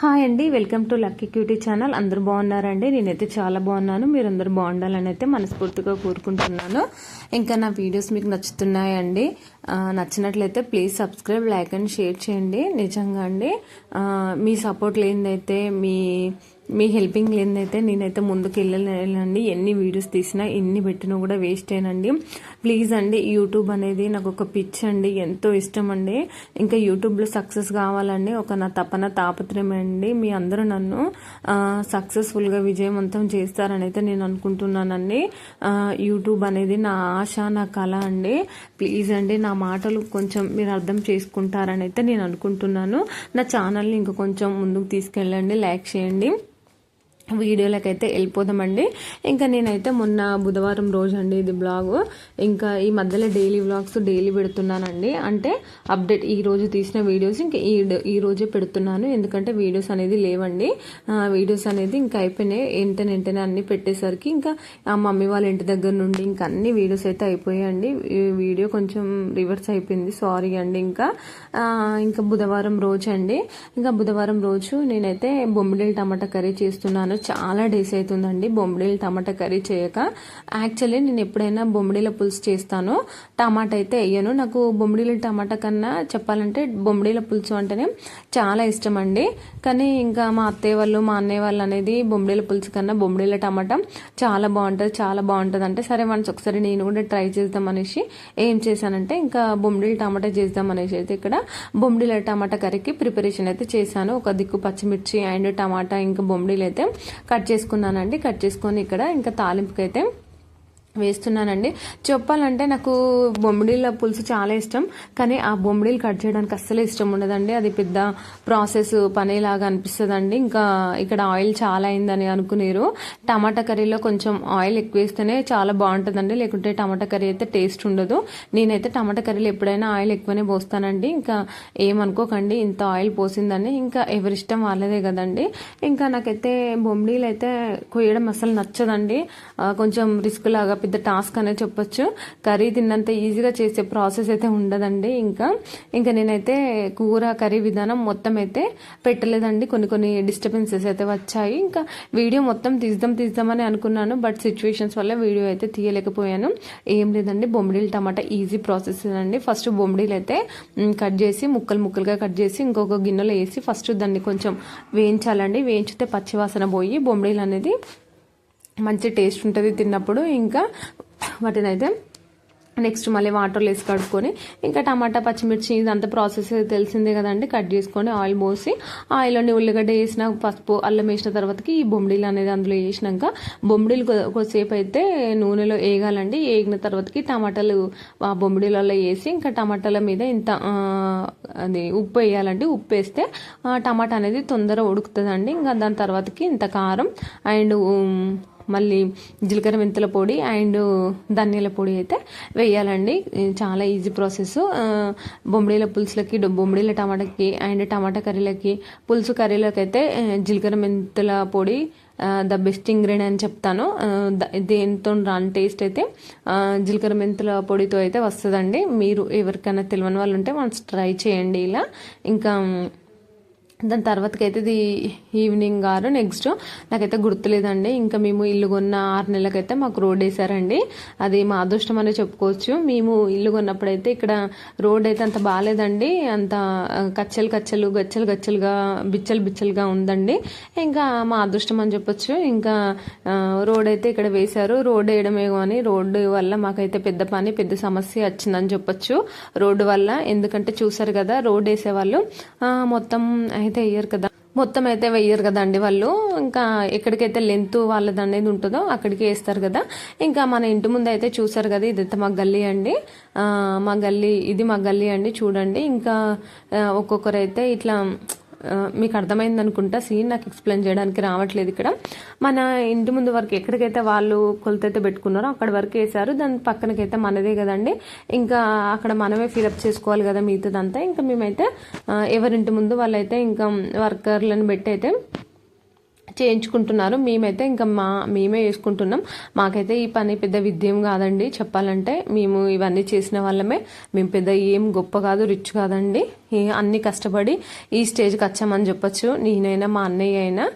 Hi అండి welcome to Lucky Cutie channel. అందరూ బాగున్నారండి? నేనైతే చాలా బాగున్నాను. మీరందరూ బాగుండాలని అయితే మనస్ఫూర్తిగా కోరుకుంటున్నాను. ఇంకా నా వీడియోస్ మీకు నచ్చుతున్నాయండి. నచ్చినట్లయితే please subscribe like and share చేయండి. నిజంగా అండి మీ సపోర్ట్ లేనిదైతే మీ మీ హెల్పింగ్ లేనిదైతే నేనైతే ముందుకు వెళ్ళలేనండి ఎన్ని వీడియోస్ తీసినా ఎన్ని పెట్టినా కూడా వేస్ట్ అయినండి ప్లీజ్ అండి యూట్యూబ్ అనేది నాకు ఒక పిచ్ అండి ఎంతో ఇష్టం అండి. ఇంకా యూట్యూబ్లో సక్సెస్ కావాలండి ఒక నా తపన తాపత్రయం అండి. మీ అందరూ నన్ను సక్సెస్ఫుల్గా విజయవంతం చేస్తారని అయితే నేను అనుకుంటున్నానండి. యూట్యూబ్ అనేది నా ఆశ నా కళ అండి. ప్లీజ్ అండి నా మాటలు కొంచెం మీరు అర్థం చేసుకుంటారని అయితే నేను అనుకుంటున్నాను. నా ఛానల్ని ఇంకా కొంచెం ముందుకు తీసుకెళ్ళండి లైక్ చేయండి. వీడియోలకైతే వెళ్ళిపోదామండి. ఇంకా నేనైతే మొన్న బుధవారం రోజు అండి ఇది బ్లాగ్. ఇంకా ఈ మధ్యలో డైలీ వ్లాగ్స్ డైలీ పెడుతున్నానండి. అంటే అప్డేట్ ఈ రోజు తీసిన వీడియోస్ ఇంకా ఈ ఈ రోజే పెడుతున్నాను. ఎందుకంటే వీడియోస్ అనేది లేవండి. వీడియోస్ అనేది ఇంకా అయిపోయినాయి. వెంటనే వెంటనే అన్ని పెట్టేసరికి ఇంకా ఆ మమ్మీ వాళ్ళ ఇంటి దగ్గర నుండి ఇంకా అన్ని వీడియోస్ అయితే అయిపోయాయండి. ఈ వీడియో కొంచెం రివర్స్ అయిపోయింది. సారీ అండి ఇంకా. ఇంకా బుధవారం రోజు అండి ఇంకా బుధవారం రోజు నేనైతే బొమ్మిడేలు టమాటా కర్రీ చేస్తున్నాను. చాలా డేస్ అవుతుందండి. బొమ్మిడీలు టమాటా కర్రీ చేయక. యాక్చువల్లీ నేను ఎప్పుడైనా బొమ్మిడీల పులుసు చేస్తాను టమాటా అయితే వేయను. నాకు బొమ్మిడీల టమాటా కన్నా చెప్పాలంటే బొమ్మిడీల పులుసు అంటేనే చాలా ఇష్టం అండి కానీ ఇంకా మా అత్తయ్య వాళ్ళు మా అన్నయ్య వాళ్ళు అనేది బొమ్మిడీల పులుసు కన్నా బొమ్మిడీల టమాటా చాలా బాగుంటుంది చాలా బాగుంటుంది అంటే సరే మనసు ఒకసారి నేను కూడా ట్రై చేద్దాం అనేసి ఏం చేశానంటే ఇంకా బొమ్మిడీల టమాటా చేద్దాం అనేసి అయితే ఇక్కడ బొమ్మిడీల టమాటా కర్రీకి ప్రిపరేషన్ అయితే చేశాను. ఒక దిక్కు పచ్చిమిర్చి అండ్ టమాటా ఇంకా బొమ్మిడీలు అయితే కట్ చేసుకున్నానండి. కట్ చేసుకొని ఇక్కడ ఇంకా తాలింపుకైతే వేస్తున్నానండి. చెప్పాలంటే నాకు బొమ్మిడీల పులుసు చాలా ఇష్టం. కానీ ఆ బొమ్మిడీలు కట్ చేయడానికి అస్సలు ఇష్టం ఉండదండి. అది పెద్ద ప్రాసెస్ పనిలాగా అనిపిస్తుందండి. ఇంకా ఇక్కడ ఆయిల్ చాలా అయిందని అనుకునేరు. టమాటా కర్రీలో కొంచెం ఆయిల్ ఎక్కువ వేస్తేనే చాలా బాగుంటుందండి. లేకుంటే టమాటా కర్రీ అయితే టేస్ట్ ఉండదు. నేనైతే టమాటా కర్రీలో ఎప్పుడైనా ఆయిల్ ఎక్కువనే పోస్తానండి. ఇంకా ఏమనుకోకండి. ఇంత ఆయిల్ పోసిందని ఇంకా ఎవరిష్టం వాళ్ళదే కదండి. ఇంకా నాకైతే బొమ్మిడీలు అయితే కొయ్యడం అసలు నచ్చదండి. కొంచెం రిస్క్ లాగా పెద్ద టాస్క్ అనేది చెప్పొచ్చు. కర్రీ తిన్నంత ఈజీగా చేసే ప్రాసెస్ అయితే ఉండదండి. ఇంకా ఇంకా నేనైతే కూర కర్రీ విధానం మొత్తం అయితే పెట్టలేదండి. కొన్ని కొన్ని డిస్టర్బెన్సెస్ అయితే వచ్చాయి. ఇంకా వీడియో మొత్తం తీద్దాం తీద్దామని అనుకున్నాను. బట్ సిచ్యువేషన్స్ వల్ల వీడియో అయితే తీయలేకపోయాను. ఏం లేదండి. బొమ్మిడీలు టమాటా ఈజీ ప్రాసెస్ అండి. ఫస్ట్ బొమ్మిడీలు అయితే కట్ చేసి ముక్కలు ముక్కలుగా కట్ చేసి ఇంకొక గిన్నెలో వేసి ఫస్ట్ దాన్ని కొంచెం వేయించాలండి. వేయించితే పచ్చివాసన పోయి బొమ్మిడీలు అనేది మంచి టేస్ట్ ఉంటుంది తిన్నప్పుడు. ఇంకా వాటిని అయితే నెక్స్ట్ మళ్ళీ వాటర్లో వేసి కడుక్కొని ఇంకా టమాటా పచ్చిమిర్చి ఇదంతా ప్రాసెస్ తెలిసిందే కదండి. కట్ చేసుకొని ఆయిల్ పోసి ఆయిల్లోని ఉల్లిగడ్డ వేసిన పసుపు అల్లం వేసిన తర్వాతకి ఈ బొమ్మిడీలు అనేది అందులో వేసినాక బొమ్మిడీలు కొద్దిసేపు అయితే నూనెలో వేగాలండి వేగిన తర్వాతకి టమాటాలు ఆ బొమ్మిడీలలో వేసి ఇంకా టమాటాల మీద ఇంత అది ఉప్పు వేయాలండి. ఉప్పు వేస్తే ఆ టమాటా అనేది తొందరగా ఉడుకుతుందండి. ఇంకా దాని తర్వాతకి ఇంత కారం అండ్ మళ్ళీ జీలకర్ర మెంతుల పొడి అండ్ ధనియాల పొడి అయితే వేయాలండి. చాలా ఈజీ ప్రాసెస్ బొమ్మిడీల పులుసులకి డ- బొమ్మిడీల టమాటాకి అండ్ టమాటా కర్రీలకి పులుసు కర్రీలకి అయితే జీలకర్ర మెంతుల పొడి ద బెస్ట్ ఇంగ్రీడియంట్ అని చెప్తాను. దేనితో దేంతో రాని టేస్ట్ అయితే జీలకర్ర మెంతుల పొడితో అయితే వస్తుందండి. మీరు ఎవరికైనా తెలియని వాళ్ళు ఉంటే వన్స్ ట్రై చేయండి ఇలా. ఇంకా దాని తర్వాతకి అయితే ఇది ఈవినింగ్ గారు నెక్స్ట్. నాకైతే గుర్తులేదండి. ఇంకా మేము ఇల్లు కొన్న ఆరు నెలలకైతే మాకు రోడ్ వేసారండి. అది మా అదృష్టం అనే చెప్పుకోవచ్చు. మేము ఇల్లు కొన్నప్పుడైతే ఇక్కడ రోడ్ అయితే అంత బాగాలేదండి. అంత కచ్చలు కచ్చలు గచ్చలు గచ్చలుగా బిచ్చలు బిచ్చలుగా ఉందండి. ఇంకా మా అదృష్టం అని చెప్పొచ్చు. ఇంకా రోడ్ అయితే ఇక్కడ వేశారు. రోడ్ వేయడమే కానీ రోడ్డు వల్ల మాకైతే పెద్ద పని పెద్ద సమస్య వచ్చిందని చెప్పొచ్చు. రోడ్డు వల్ల ఎందుకంటే చూసారు కదా రోడ్ వేసేవాళ్ళు. మొత్తం అయితే వేయరు కదా. మొత్తం అయితే వేయరు కదండి వాళ్ళు. ఇంకా ఎక్కడికైతే లెంత్ వాళ్ళది అనేది ఉంటుందో అక్కడికి వేస్తారు కదా. ఇంకా మన ఇంటి ముందు అయితే చూసారు కదా ఇదైతే మా గల్లీ అండి. మా గల్లీ ఇది మా గల్లీ అండి చూడండి. ఇంకా ఒక్కొక్కరైతే ఇట్లా మీకు అర్థమైంది అనుకుంటా. సీన్ నాకు ఎక్స్ప్లెయిన్ చేయడానికి రావట్లేదు ఇక్కడ. మన ఇంటి ముందు వరకు ఎక్కడికైతే వాళ్ళు కొలతైతే పెట్టుకున్నారో అక్కడ వరకు వేసారు దాని పక్కనకైతే మనదే కదండి. ఇంకా అక్కడ మనమే ఫిలప్ చేసుకోవాలి కదా మిగతాదంతా. ఇంకా మేమైతే ఎవరింటి ముందు వాళ్ళైతే ఇంకా వర్కర్లను పెట్టి అయితే చేయించుకుంటున్నారు. మేమైతే ఇంకా మా మేమే చేసుకుంటున్నాం. మాకైతే ఈ పని పెద్ద విద్యం కాదండి. చెప్పాలంటే మేము ఇవన్నీ చేసిన వాళ్ళమే. మేము పెద్ద ఏం గొప్ప కాదు రిచ్ కాదండి. అన్ని కష్టపడి ఈ స్టేజ్కి వచ్చామని చెప్పొచ్చు. నేనైనా మా అన్నయ్య అయినా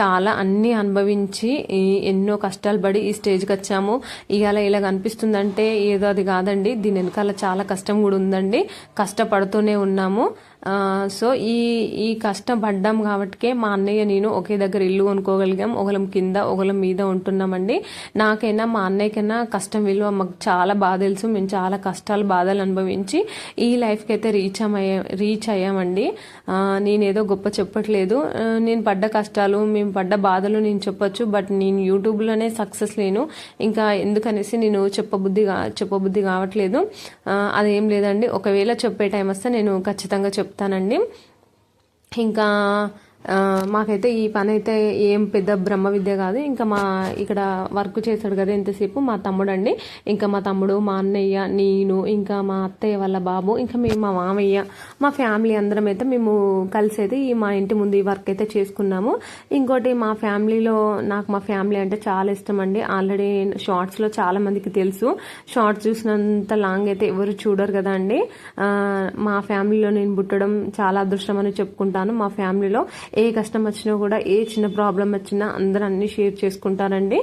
చాలా అన్ని అనుభవించి ఎన్నో కష్టాలు పడి ఈ స్టేజ్కి వచ్చాము. ఇవాళ ఇలా కనిపిస్తుందంటే ఏదో అది కాదండి. దీని వెనకాల చాలా కష్టం కూడా ఉందండి. కష్టపడుతూనే ఉన్నాము. సో ఈ ఈ కష్టం పడ్డాం కాబట్టికే మా అన్నయ్య నేను ఒకే దగ్గర ఇల్లు కొనుక్కోగలిగాం. ఒకలం కింద ఒకలం మీద ఉంటున్నామండి. నాకైనా మా అన్నయ్యకైనా కష్టం విలువ మాకు చాలా బాధ తెలుసు. మేము చాలా కష్టాలు బాధలు అనుభవించి ఈ లైఫ్కి అయితే రీచ్ అయ్యా రీచ్ అయ్యామండి. నేనేదో గొప్ప చెప్పట్లేదు. నేను పడ్డ కష్టాలు మేము పడ్డ బాధలు నేను చెప్పొచ్చు బట్ నేను యూట్యూబ్లోనే సక్సెస్ లేను. ఇంకా ఎందుకనేసి నేను చెప్పబుద్ధి కా చెప్పబుద్ధి కావట్లేదు. అదేం లేదండి. ఒకవేళ చెప్పే టైం వస్తే నేను ఖచ్చితంగా చెప్తానండి. ఇంకా మాకైతే ఈ పని అయితే ఏం పెద్ద బ్రహ్మ విద్య కాదు. ఇంకా మా ఇక్కడ వర్క్ చేశాడు కదా ఎంతసేపు మా తమ్ముడు అండి ఇంకా మా తమ్ముడు మా అన్నయ్య నేను ఇంకా మా అత్తయ్య వాళ్ళ బాబు ఇంకా మేము మా మామయ్య మా ఫ్యామిలీ అందరం అయితే మేము కలిసి అయితే ఈ మా ఇంటి ముందు ఈ వర్క్ అయితే చేసుకున్నాము. ఇంకోటి మా ఫ్యామిలీలో నాకు మా ఫ్యామిలీ అంటే చాలా ఇష్టం అండి ఆల్రెడీ షార్ట్స్లో చాలా మందికి తెలుసు. షార్ట్స్ చూసినంత లాంగ్ అయితే ఎవరు చూడరు కదా అండి. మా ఫ్యామిలీలో నేను పుట్టడం చాలా అదృష్టం అని చెప్పుకుంటాను. మా ఫ్యామిలీలో ఏ కష్టం వచ్చినా కూడా ఏ చిన్న ప్రాబ్లం వచ్చినా అందరూ అన్ని షేర్ చేసుకుంటారండి.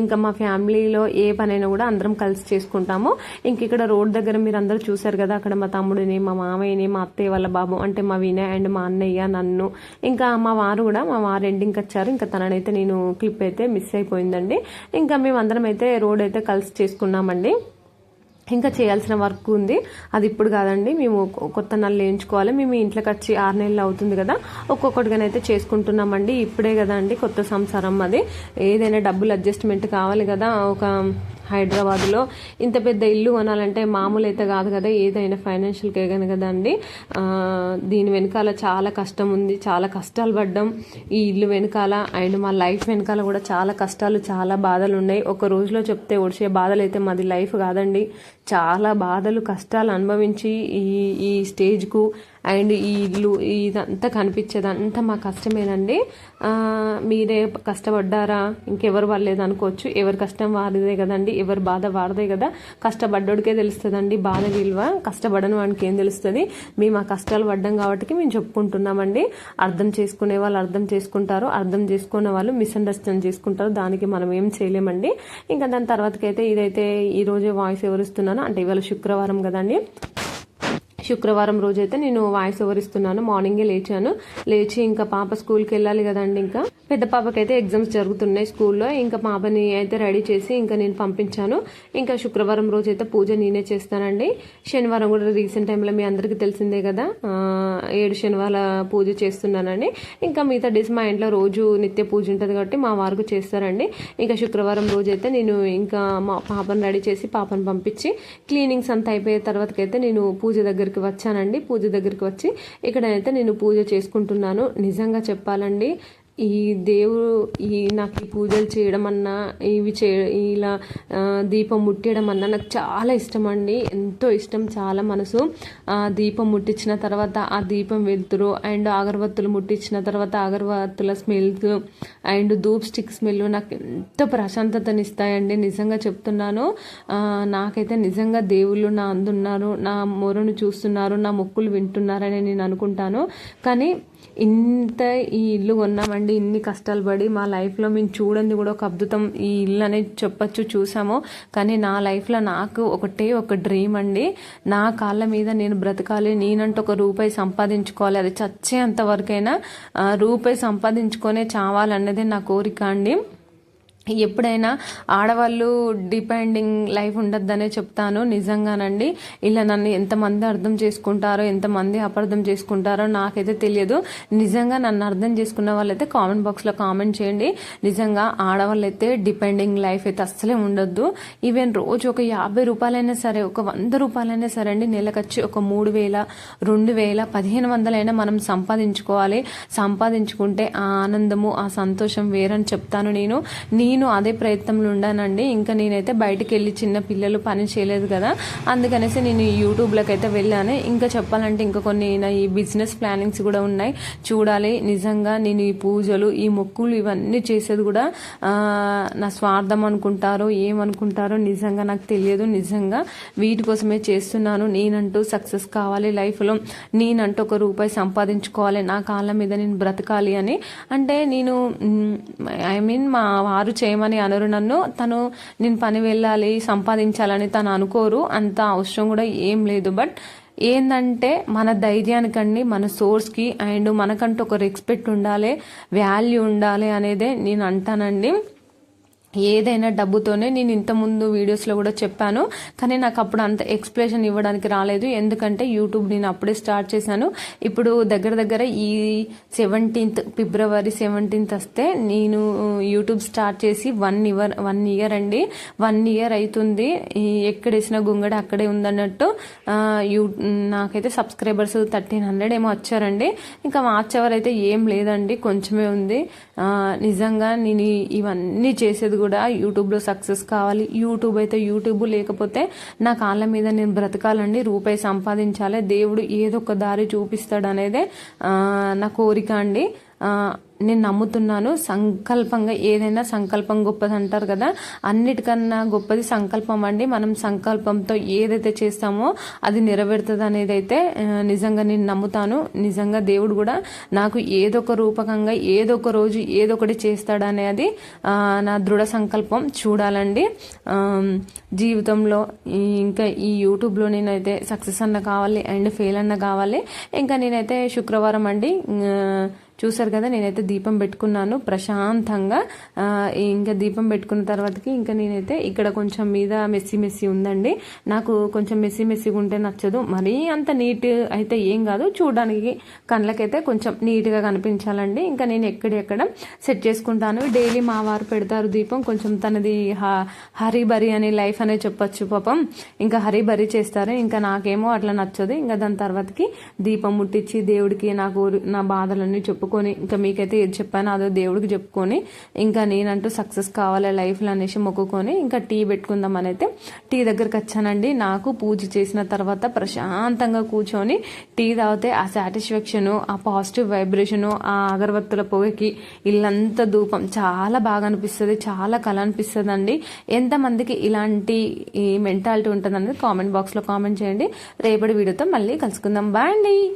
ఇంకా మా ఫ్యామిలీలో ఏ పనైనా కూడా అందరం కలిసి చేసుకుంటాము. ఇంక ఇక్కడ రోడ్ దగ్గర మీరు అందరూ చూసారు కదా అక్కడ మా తమ్ముడిని మా మామయ్యని మా అత్తయ్య వాళ్ళ బాబు అంటే మా వినయ్ అండ్ మా అన్నయ్య నన్ను. ఇంకా మా వారు కూడా మా వారు ఎండింగ్కి వచ్చారు. ఇంకా తననైతే నేను క్లిప్ అయితే మిస్ అయిపోయిందండి. ఇంకా మేము అందరం అయితే రోడ్ అయితే కలిసి చేసుకున్నామండి. ఇంకా చేయాల్సిన వర్క్ ఉంది. అది ఇప్పుడు కాదండి. మేము కొత్త నల్లు వేయించుకోవాలి. మేము ఇంట్లోకి వచ్చి ఆరు నెలలు అవుతుంది కదా. ఒక్కొక్కటిగానైతే చేసుకుంటున్నామండి. ఇప్పుడే కదా అండి కొత్త సంసారం అది. ఏదైనా డబ్బులు అడ్జస్ట్మెంట్ కావాలి కదా. ఒక హైదరాబాద్లో. ఇంత పెద్ద ఇల్లు కొనాలంటే మామూలు అయితే కాదు కదా ఏదైనా ఫైనాన్షియల్ కేగానే కదా అండి దీని వెనకాల చాలా కష్టం ఉంది చాలా కష్టాలు పడ్డాం. ఈ ఇల్లు వెనకాల అండ్ మా లైఫ్ వెనకాల కూడా చాలా కష్టాలు చాలా బాధలు ఉన్నాయి. ఒక రోజులో చెప్తే ఒడిచే బాధలు అయితే మాది లైఫ్ కాదండి. చాలా బాధలు కష్టాలు అనుభవించి ఈ ఈ స్టేజ్కు అండ్ ఈ ఇల్లు ఇదంతా కనిపించేదంతా మా కష్టమేనండి. మీరే కష్టపడ్డారా? ఇంకెవరు వాళ్ళేది అనుకోవచ్చు. ఎవరి కష్టం వారిదే కదండి. ఎవరి బాధ వారిదే కదా. కష్టపడ్డోడికే తెలుస్తుందండి బాధ విలువ. కష్టపడని వాడికి ఏం తెలుస్తుంది? మేము ఆ కష్టాలు పడ్డాం కాబట్టి మేము చెప్పుకుంటున్నామండి. అర్థం చేసుకునే వాళ్ళు అర్థం చేసుకుంటారు. అర్థం చేసుకునే వాళ్ళు మిస్అండర్స్టాండ్ చేసుకుంటారు. దానికి మనం ఏం చేయలేమండి. ఇంకా దాని తర్వాతకైతే ఇదైతే ఈరోజే వాయిస్ ఎవరు ఇస్తున్నాను అంటే ఇవాళ శుక్రవారం కదండి. శుక్రవారం రోజు అయితే నేను వాయిస్ ఓవర్ ఇస్తున్నాను. మార్నింగే లేచాను. లేచి ఇంకా పాప స్కూల్కి వెళ్ళాలి కదండి ఇంకా. పెద్ద పాపకైతే ఎగ్జామ్స్ జరుగుతున్నాయి స్కూల్లో. ఇంకా పాపని అయితే రెడీ చేసి ఇంకా నేను పంపించాను. ఇంకా శుక్రవారం రోజు అయితే పూజ నేనే చేస్తానండి. శనివారం కూడా రీసెంట్ టైంలో మీ అందరికీ తెలిసిందే కదా. ఏడు శనివారం పూజ చేస్తున్నానండి. ఇంకా మిగతా డేస్ మా ఇంట్లో రోజు నిత్య పూజ ఉంటుంది కాబట్టి మా వారికి చేస్తారండి. ఇంకా శుక్రవారం రోజు అయితే నేను ఇంకా మా పాపను రెడీ చేసి పాపను పంపించి క్లీనింగ్స్ అంతా అయిపోయిన తర్వాతకైతే నేను పూజ దగ్గరికి వచ్చానండి పూజ దగ్గరికి వచ్చి. ఇక్కడైతే నేను పూజ చేసుకుంటున్నాను. నిజంగా చెప్పాలండి ఈ దేవుడు ఈ నాకు ఈ పూజలు చేయడం అన్నా ఇవి చే ఇలా దీపం ముట్టేయడం అన్నా నాకు చాలా ఇష్టం అండి. ఎంతో ఇష్టం చాలా మనసు. ఆ దీపం ముట్టించిన తర్వాత ఆ దీపం వెలుతురు. అండ్ అగరబత్తులు ముట్టించిన తర్వాత అగరబత్తుల స్మెల్స్ అండ్ ధూప్ స్టిక్ స్మెల్ నాకు ఎంతో ప్రశాంతతనిస్తాయండి. నిజంగా చెప్తున్నాను. నాకైతే నిజంగా దేవుళ్ళు నా అందున్నారు నా మొరను చూస్తున్నారు. నా మొక్కులు వింటున్నారని నేను అనుకుంటాను. కానీ ఇంత ఈ ఇల్లు కొన్నామండి ఇన్ని కష్టాలు పడి మా లైఫ్లో మేము చూడండి కూడా ఒక అద్భుతం. ఈ ఇల్లు అనేది చెప్పచ్చు చూసాము. కానీ నా లైఫ్లో నాకు ఒకటే ఒక డ్రీమ్ అండి. నా కాళ్ళ మీద నేను బ్రతకాలి నేనంటూ ఒక రూపాయి సంపాదించుకోవాలి. అది చచ్చేంత వరకైనా రూపాయి సంపాదించుకొనే చావాలన్నదే నా కోరిక అండి. ఎప్పుడైనా ఆడవాళ్ళు డిపెండింగ్ లైఫ్ ఉండద్దనే చెప్తాను. నిజంగానండి. ఇలా నన్ను ఎంతమంది అర్థం చేసుకుంటారో ఎంతమంది అపార్థం చేసుకుంటారో నాకైతే తెలియదు. నిజంగా నన్ను అర్థం చేసుకున్న వాళ్ళైతే కామెంట్ బాక్స్లో కామెంట్ చేయండి. నిజంగా ఆడవాళ్ళు అయితే డిపెండింగ్ లైఫ్ అయితే అస్సలే ఉండొద్దు. ఈవెన్ రోజు ఒక యాభై రూపాయలైనా సరే ఒక వంద రూపాయలైనా సరే అండి నెలకొచ్చి ఒక మూడు వేల రెండు వేల పదిహేను వందలైనా మనం సంపాదించుకోవాలి. సంపాదించుకుంటే ఆ ఆనందము ఆ సంతోషం వేరని చెప్తాను నేను. నేను నేను అదే ప్రయత్నంలో ఉండానండి. ఇంకా నేనైతే బయటకు వెళ్ళి చిన్న పిల్లలు పని చేయలేదు కదా. అందుకనేసి నేను యూట్యూబ్లోకి అయితే వెళ్ళాను. ఇంకా చెప్పాలంటే ఇంకా కొన్ని నా ఈ బిజినెస్ ప్లానింగ్స్ కూడా ఉన్నాయి. చూడాలి. నిజంగా నేను ఈ పూజలు ఈ మొక్కులు ఇవన్నీ చేసేది కూడా నా స్వార్థం అనుకుంటారో ఏమనుకుంటారో నిజంగా నాకు తెలియదు. నిజంగా వీటి కోసమే చేస్తున్నాను. నేనంటూ సక్సెస్ కావాలి లైఫ్లో. నేనంటూ ఒక రూపాయి సంపాదించుకోవాలి. నా కాళ్ళ మీద నేను బ్రతకాలి అని. అంటే నేను ఐ మీన్ మా వారు చేయమని అనరు నన్ను. తను నేను పని వెళ్ళాలి సంపాదించాలని తను అనుకోరు. అంత అవసరం కూడా ఏం లేదు. బట్ ఏంటంటే మన ధైర్యానికండి మన సోర్స్కి అండ్ మనకంటూ ఒక రెస్పెక్ట్ ఉండాలి వాల్యూ ఉండాలి అనేదే నేను అంటానండి. ఏదైనా డబ్బుతోనే నేను ఇంతకుముందు వీడియోస్లో కూడా చెప్పాను కానీ నాకు అప్పుడు అంత ఎక్స్ప్లెనేషన్ ఇవ్వడానికి రాలేదు. ఎందుకంటే యూట్యూబ్ నేను అప్పుడే స్టార్ట్ చేశాను. ఇప్పుడు దగ్గర దగ్గర ఈ సెవెంటీన్త్ ఫిబ్రవరి సెవెంటీన్త్ వస్తే నేను యూట్యూబ్ స్టార్ట్ చేసి వన్ ఇయర్ వన్ ఇయర్ అండి. వన్ ఇయర్ అవుతుంది ఎక్కడేసిన గుంగడ అక్కడే ఉందన్నట్టు యూ నాకైతే సబ్స్క్రైబర్స్ థర్టీన్ హండ్రెడ్ ఏమో వచ్చారండి. ఇంకా వాచ్ అవర్ అయితే ఏం లేదండి. కొంచెమే ఉంది. నిజంగా నేను ఇవన్నీ చేసేది కూడా యూట్యూబ్లో సక్సెస్ కావాలి. యూట్యూబ్ అయితే యూట్యూబ్ లేకపోతే నా కాళ్ళ మీద నేను బ్రతకాలండి. రూపాయి సంపాదించాలి. దేవుడు ఏదో ఒక దారి చూపిస్తాడనేదే నా కోరిక అండి. నేను నమ్ముతున్నాను సంకల్పంగా ఏదైనా సంకల్పం గొప్పది అంటారు కదా అన్నిటికన్నా గొప్పది సంకల్పం అండి. మనం సంకల్పంతో ఏదైతే చేస్తామో అది నెరవేరుతుంది అనేది అయితే నిజంగా నేను నమ్ముతాను. నిజంగా దేవుడు కూడా నాకు ఏదో ఒక రూపకంగా ఏదో ఒక రోజు ఏదో ఒకటి చేస్తాడనేది నా దృఢ సంకల్పం. చూడాలండి. జీవితంలో ఇంకా ఈ యూట్యూబ్లో నేనైతే సక్సెస్ అన్న కావాలి అండ్ ఫెయిల్ అన్న కావాలి. ఇంకా నేనైతే శుక్రవారం అండి. చూసారు కదా నేనైతే దీపం పెట్టుకున్నాను ప్రశాంతంగా. ఇంకా దీపం పెట్టుకున్న తర్వాతకి ఇంకా నేనైతే ఇక్కడ కొంచెం మీద మెస్సి మెస్సి ఉందండి. నాకు కొంచెం మెస్సి మెస్సిగా ఉంటే నచ్చదు. మరీ అంత నీట్ అయితే ఏం కాదు. చూడడానికి కళ్ళకైతే కొంచెం నీట్గా కనిపించాలండి. ఇంకా నేను ఎక్కడెక్కడ సెట్ చేసుకుంటాను. డైలీ మా వారు పెడతారు దీపం. కొంచెం తనది హ- హరీ బరీ అని లైఫ్ అనే చెప్పొచ్చు పాపం. ఇంకా హరీ బరీ చేస్తారు. ఇంకా నాకేమో అట్లా నచ్చదు. ఇంకా దాని తర్వాతకి దీపం ముట్టించి దేవుడికి నాకు నా బాధలన్నీ చెప్పుకొని ఇంకా మీకైతే ఏది చెప్పానో అదో దేవుడికి చెప్పుకొని ఇంకా నేనంటూ సక్సెస్ కావాలి లైఫ్లో అనేసి మొక్కుకొని ఇంకా టీ పెట్టుకుందాం అని అయితే టీ దగ్గరికి వచ్చానండి. నాకు పూజ చేసిన తర్వాత ప్రశాంతంగా కూర్చొని టీ తాగితే ఆ సాటిస్ఫాక్షను ఆ పాజిటివ్ వైబ్రేషను ఆ అగరబత్తుల పొగకి ఇల్లంతా ధూపం. చాలా బాగా అనిపిస్తుంది చాలా కళ అనిపిస్తుంది అండి ఎంతమందికి ఇలాంటి ఈ మెంటాలిటీ ఉంటుంది అనేది కామెంట్ బాక్స్లో కామెంట్ చేయండి. రేపటి వీడియోతో మళ్ళీ కలుసుకుందాం. బాయ్ అండి.